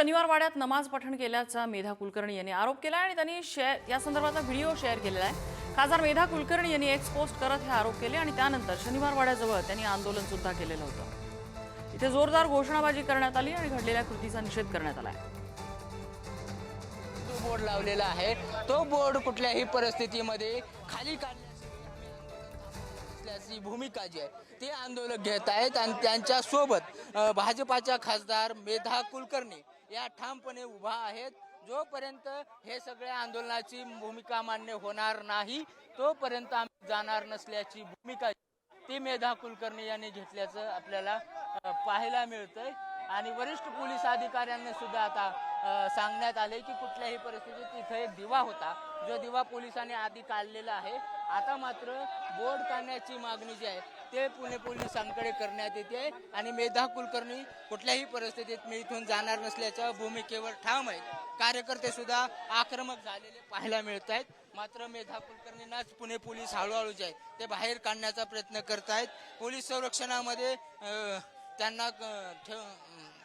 शनिवार वाड्यात नमाज पठण केल्याचा मेधा कुलकर्णी यांनी आरोप केला आणि त्यांनी शेअर या संदर्भाचा व्हिडिओ शेअर केलेला आहे. खासदार मेधा कुलकर्णी यांनी एक्स पोस्ट करत हे आरोप केले आणि त्यानंतर शनिवार वाड्याजवळ त्यांनी आंदोलन सुद्धा केलेलं होतं. इथे जोरदार घोषणाबाजी करण्यात आली आणि घडलेल्या कृतीचा निषेध करण्यात आला जो बोर्ड लावलेला आहे. तो बोर्ड कुठल्याही परिस्थितीमध्ये खाली काढण्याची भूमिका जी आहे ते आंदोलक घेत आहेत आणि त्यांच्यासोबत भाजपाच्या खासदार मेधा कुलकर्णी या ठामपणे उभा आहेत. जोपर्यंत हे सगळ्या आंदोलनाची भूमिका मान्य होणार नाही तोपर्यंत आम्ही जाणार नसल्याची भूमिका ती मेधा कुलकर्णी यांनी घेतल्याचं आपल्याला पाहायला मिळतंय. आणि वरिष्ठ पोलीस अधिकाऱ्यांना सुद्धा आता सांगण्यात आले की कुठल्याही परिस्थितीत तिथे एक दिवा होता. जो दिवा पोलिसांनी आधी काढलेला आहे. आता मात्र बोर्ड काढण्याची मागणी जी आहे ते पुणे पोलिसांकडे करण्यात येते आणि मेधा कुलकर्णी कुठल्याही परिस्थितीत मी इथून जाणार नसल्याच्या भूमिकेवर ठाम आहेत कार्यकर्ते सुद्धा आक्रमक झालेले पाहायला मिळत आहेत मात्र मेधा कुलकर्णींनाच पुणे पोलीस हळूहळू जे आहे ते बाहेर काढण्याचा प्रयत्न करत आहेत पोलीस संरक्षणामध्ये त्यांना ठेव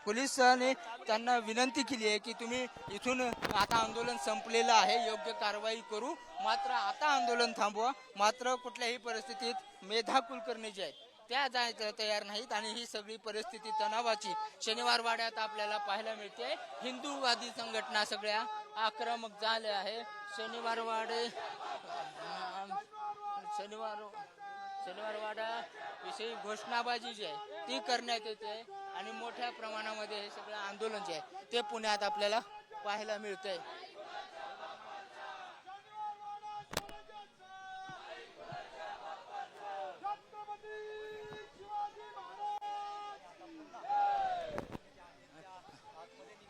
पोलिसांनी त्यांना विनंती केली आहे की तुम्ही इथून आता आंदोलन संपलेलं आहे योग्य कारवाई करू. मात्र आता आंदोलन थांबवा. मात्र कुठल्याही परिस्थितीत मेधा कुलकर्णी जे आहेत त्या जायला तयार नाहीत आणि ही सगळी परिस्थिती तणावाची शनिवार वाड्यात आपल्याला पाहायला मिळते. हिंदूवादी संघटना सगळ्या आक्रमक झाल्या आहे. शनिवार वाडे शनिवार शनिवार वाडा विषयी घोषणाबाजी जी आहे ती करण्यात येते आणि मोठ्या प्रमाणामध्ये हे सगळं आंदोलन जे आहे ते पुण्यात आपल्याला पाहायला मिळतंय.